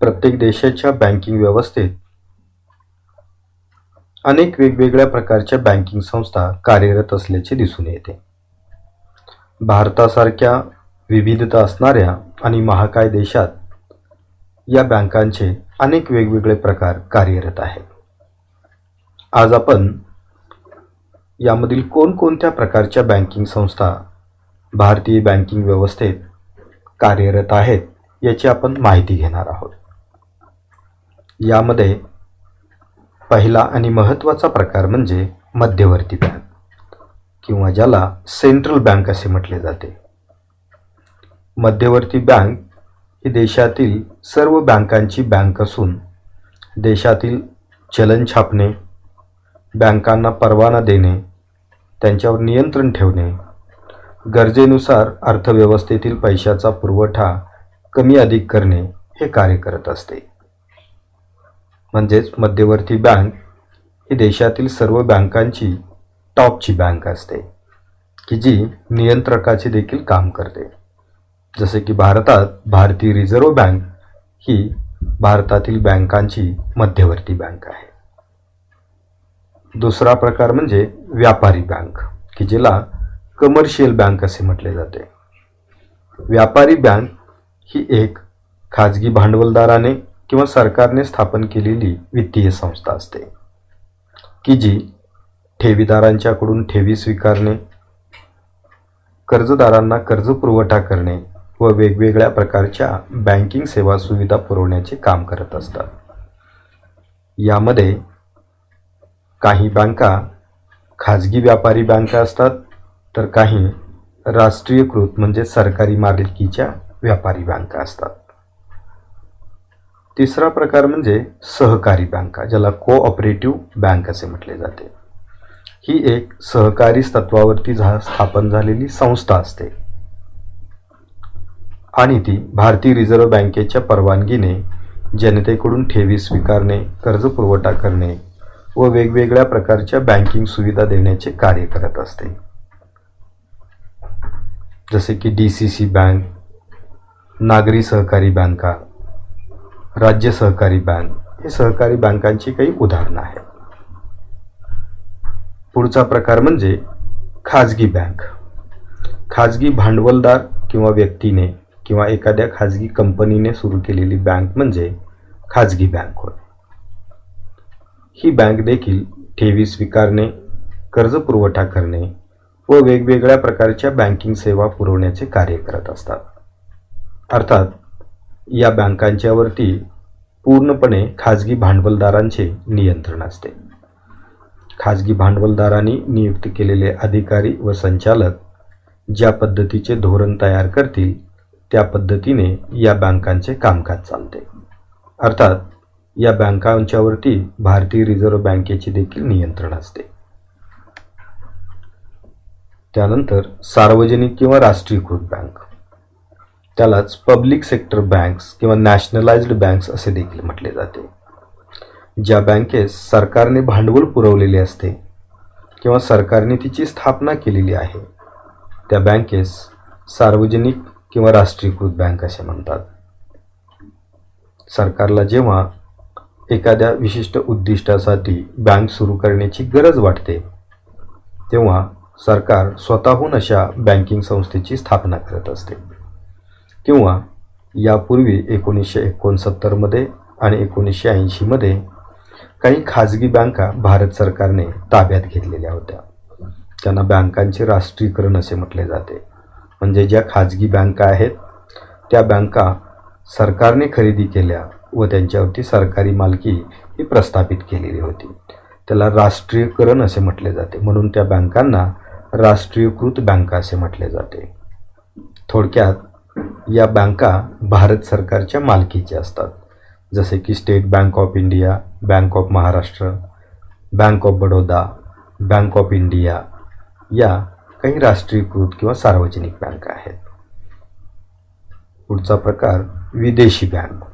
प्रत्येक देशाच्या बँकिंग व्यवस्थेत अनेक वेगवेगळ्या प्रकारच्या बँकिंग संस्था कार्यरत असल्याचे दिसून येते. भारतासारख्या विविधता असणाऱ्या आणि महाकाय देशात या बँकांचे अनेक वेगवेगळे प्रकार कार्यरत आहेत. आज आपण यामधील कोणकोणत्या प्रकारच्या बँकिंग संस्था भारतीय बँकिंग व्यवस्थेत कार्यरत आहेत याची आपण माहिती घेणार आहोत. यामध्ये पहिला आणि महत्त्वाचा प्रकार म्हणजे मध्यवर्ती बँक किंवा ज्याला सेंट्रल बँक असे म्हटले जाते. मध्यवर्ती बँक ही देशातील सर्व बँकांची बँक असून देशातील चलन छापणे बँकांना परवाना देणे त्यांच्यावर नियंत्रण ठेवणे गरजेनुसार अर्थव्यवस्थेतील पैशाचा पुरवठा कमी अधिक करणे हे कार्य करत असते. म्हणजेच मध्यवर्ती बँक ही देशातील सर्व बँकांची टॉपची बँक असते की जी नियंत्रकाचे देखील काम करते. जसे की भारतात भारतीय रिझर्व्ह बँक ही भारतातील बँकांची मध्यवर्ती बँक आहे. दुसरा प्रकार म्हणजे व्यापारी बँक की जिला कमर्शियल बँक असे म्हटले जाते. व्यापारी बँक ही एक खाजगी भांडवलदाराने किंवा सरकारने स्थापन केलेली वित्तीय संस्था असते की जी ठेवीदारांच्याकडून ठेवी स्वीकारणे कर्जदारांना कर्ज पुरवठा करणे व वेगवेगळ्या प्रकारच्या बँकिंग सेवा सुविधा पुरवण्याचे काम करत असतात. यामध्ये काही बँका खाजगी व्यापारी बँका असतात तर काही राष्ट्रीयकृत म्हणजे सरकारी मालकीच्या व्यापारी बँका असतात. तिसरा प्रकार म्हणजे सहकारी बँका ज्याला कोऑपरेटिव्ह बँक असे म्हटले जाते. ही एक सहकारी तत्वावरती झा स्थापन झालेली संस्था असते. आणि ती भारतीय रिझर्व्ह बँकेच्या परवानगीने जनतेकडून ठेवी स्वीकारणे कर्ज पुरवठा करणे व वेगवेगळ्या प्रकारच्या बँकिंग सुविधा देण्याचे कार्य करत असते. जसे की डी सी सी बँक नागरी सहकारी बँका राज्य सहकारी बँक. हे सहकारी बँकांची काही उदाहरणं आहेत. पुढचा प्रकार म्हणजे खाजगी बँक. खाजगी भांडवलदार किंवा व्यक्तीने किंवा एखाद्या खाजगी कंपनीने सुरू केलेली बँक म्हणजे खाजगी बँक होय. ही बँक देखील ठेवी स्वीकारणे कर्ज पुरवठा करणे व वेगवेगळ्या प्रकारच्या बँकिंग सेवा पुरवण्याचे कार्य करत असतात. अर्थात या बँकांच्यावरती पूर्णपणे खाजगी भांडवलदारांचे नियंत्रण असते. खाजगी भांडवलदारांनी नियुक्त केलेले अधिकारी व संचालक ज्या पद्धतीचे धोरण तयार करतील त्या पद्धतीने या बँकांचे कामकाज चालते. अर्थात या बँकांच्यावरती भारतीय रिझर्व्ह बँकेचे देखील नियंत्रण असते. त्यानंतर सार्वजनिक किंवा राष्ट्रीयकृत बँक. त्यालाच पब्लिक सेक्टर बँक्स किंवा नॅशनलाइज्ड बँक्स असे देखील म्हटले जाते. ज्या बँकेस सरकारने भांडवल पुरवलेले असते किंवा सरकारने तिची स्थापना केलेली आहे त्या बँकेस सार्वजनिक किंवा राष्ट्रीयकृत बँक असे म्हणतात. सरकारला जेव्हा एखाद्या विशिष्ट उद्दिष्टासाठी बँक सुरू करण्याची गरज वाटते तेव्हा सरकार स्वतःहून अशा बँकिंग संस्थेची स्थापना करत असते. किंवा यापूर्वी एकोणीसशे एकोणसत्तरमध्ये आणि एकोणीसशे ऐंशीमध्ये काही खाजगी बँका भारत सरकारने ताब्यात घेतलेल्या होत्या. त्यांना बँकांचे राष्ट्रीयकरण असे म्हटले जाते. म्हणजे ज्या खाजगी बँका आहेत त्या बँका सरकारने खरेदी केल्या व त्यांच्यावरती सरकारी मालकी ही प्रस्थापित केलेली होती. त्याला राष्ट्रीयकरण असे म्हटले जाते. म्हणून त्या बँकांना राष्ट्रीयकृत बँका असे म्हटले जाते. थोडक्यात या बँका भारत सरकारच्या मालकीच्या असतात. जसे की State Bank of India Bank of Maharashtra Bank of Baroda Bank of India या काही राष्ट्रीयकृत किंवा सार्वजनिक बँका आहेत. पुढचा प्रकार विदेशी बँक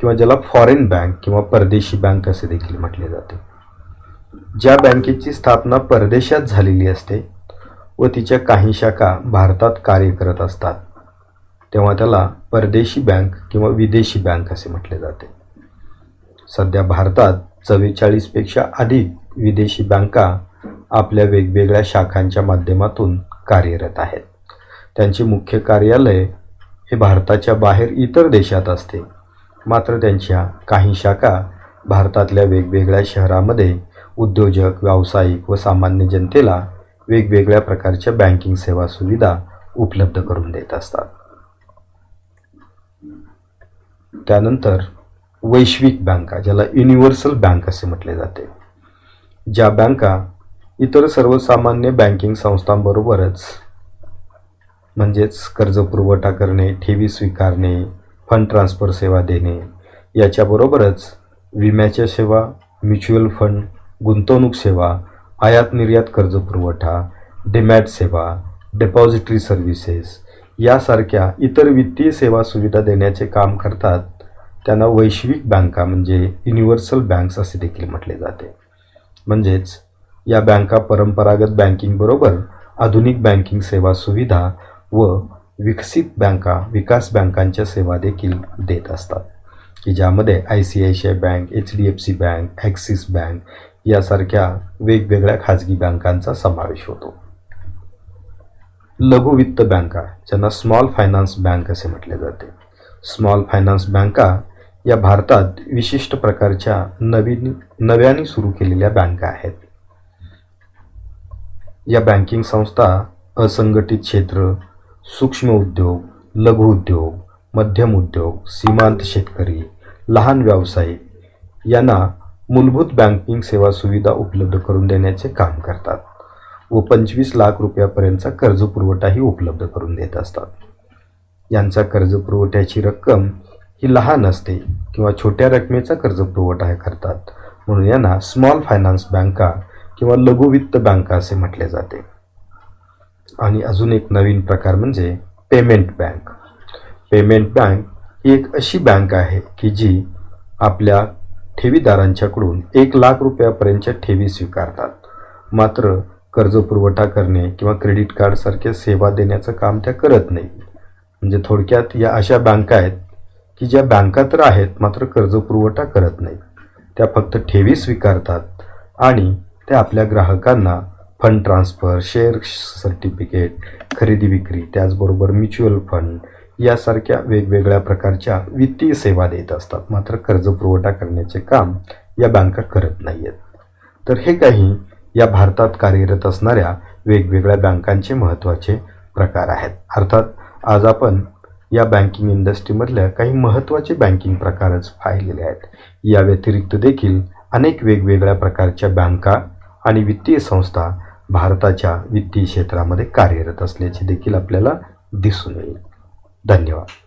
किंवा ज्याला फॉरेन बँक किंवा परदेशी बँक असे देखील म्हटले जाते. ज्या बँकेची स्थापना परदेशात झालेली असते व तिच्या काही शाखा भारतात कार्य करत असतात तेव्हा त्याला परदेशी बँक किंवा विदेशी बँक असे म्हटले जाते. सध्या भारतात चव्वेचाळीसपेक्षा अधिक विदेशी बँका आपल्या वेगवेगळ्या शाखांच्या माध्यमातून कार्यरत आहेत. त्यांचे मुख्य कार्यालय हे भारताच्या बाहेर इतर देशात असते. मात्र त्यांच्या काही शाखा भारतातल्या वेगवेगळ्या शहरामध्ये उद्योजक व्यावसायिक व सामान्य जनतेला वेगवेगळ्या प्रकारच्या बँकिंग सेवा सुविधा उपलब्ध करून देत असतात. त्यानंतर वैश्विक बँका ज्याला युनिव्हर्सल बँक असे म्हटले जाते ज्या बँका इतर सर्वसामान्य बँकिंग संस्थांबरोबरच म्हणजेच कर्ज पुरवठा करणे ठेवी स्वीकारणे फंड ट्रान्सफर सेवा देणे याच्याबरोबरच विम्याच्या सेवा म्युच्युअल फंड गुंतवणूक सेवा आयात निर्यात कर्ज पुरवठा डिमॅट सेवा डिपॉझिटरी सर्व्हिसेस यासारख्या इतर वित्तीय सेवा सुविधा देण्याचे काम करतात त्यांना वैश्विक बँका म्हणजे युनिव्हर्सल बँक्स असे देखील म्हटले जाते. म्हणजेच या बँका परंपरागत बँकिंगबरोबर आधुनिक बँकिंग सेवा सुविधा व विकसित बँका विकास बँकांच्या सेवा देखील देत असतात की ज्यामध्ये I C I C I bank H D F C bank Axis bank यासारख्या वेगवेगळ्या खाजगी बँकांचा समावेश होतो. लघु वित्त बँका ज्यांना स्मॉल फायनान्स बँक असे म्हटले जाते. स्मॉल फायनान्स बँका या भारतात विशिष्ट प्रकारच्या नवीन नव्याने सुरू केलेल्या बँका आहेत. या बँकिंग संस्था असंघटित क्षेत्र सूक्ष्म उद्योग लघु उद्योग मध्यम उद्योग सीमांत शेतकरी लहान व्यावसायिक यांना मूलभूत बँकिंग सेवा सुविधा उपलब्ध करून देण्याचे काम करतात. व पंचवीस लाख रुपयापर्यंतचा कर्ज पुरवठाही उपलब्ध करून देत असतात. यांचा कर्ज पुरवठ्याची रक्कम ही लहान असते किंवा छोट्या रकमेचा कर्ज पुरवठा करतात. म्हणून यांना स्मॉल फायनान्स बँका किंवा लघुवित्त बँका असे म्हटले जाते. आणि अजून एक नवीन प्रकार म्हणजे पेमेंट बँक पेमेंट बँक ही एक अशी बँक आहे की जी आपल्या ठेवीदारांच्याकडून एक लाख रुपयापर्यंतच्या ठेवी स्वीकारतात. मात्र कर्ज पुरवठा करणे किंवा क्रेडिट कार्डसारख्या सेवा देण्याचं काम त्या करत नाही म्हणजे थोडक्यात या अशा बँका आहेत की ज्या बँका तर आहेत मात्र कर्ज पुरवठा करत नाहीत. त्या फक्त ठेवी स्वीकारतात आणि त्या आपल्या ग्राहकांना फंड ट्रान्सफर शेअर सर्टिफिकेट खरेदी विक्री त्याचबरोबर म्युच्युअल फंड यासारख्या वेगवेगळ्या प्रकारच्या वित्तीय सेवा देत असतात. मात्र कर्ज पुरवठा करण्याचे काम या बँका करत नाही आहेत तर हे काही या भारतात कार्यरत असणाऱ्या वेगवेगळ्या बँकांचे महत्त्वाचे प्रकार आहेत. अर्थात आज आपण या बँकिंग इंडस्ट्रीमधल्या काही महत्त्वाचे बँकिंग प्रकारच पाहिलेले आहेत. या व्यतिरिक्त देखील अनेक वेगवेगळ्या प्रकारच्या बँका आणि वित्तीय संस्था भारताच्या वित्तीय क्षेत्रामध्ये कार्यरत असल्याचे देखील आपल्याला दिसून येईल. धन्यवाद.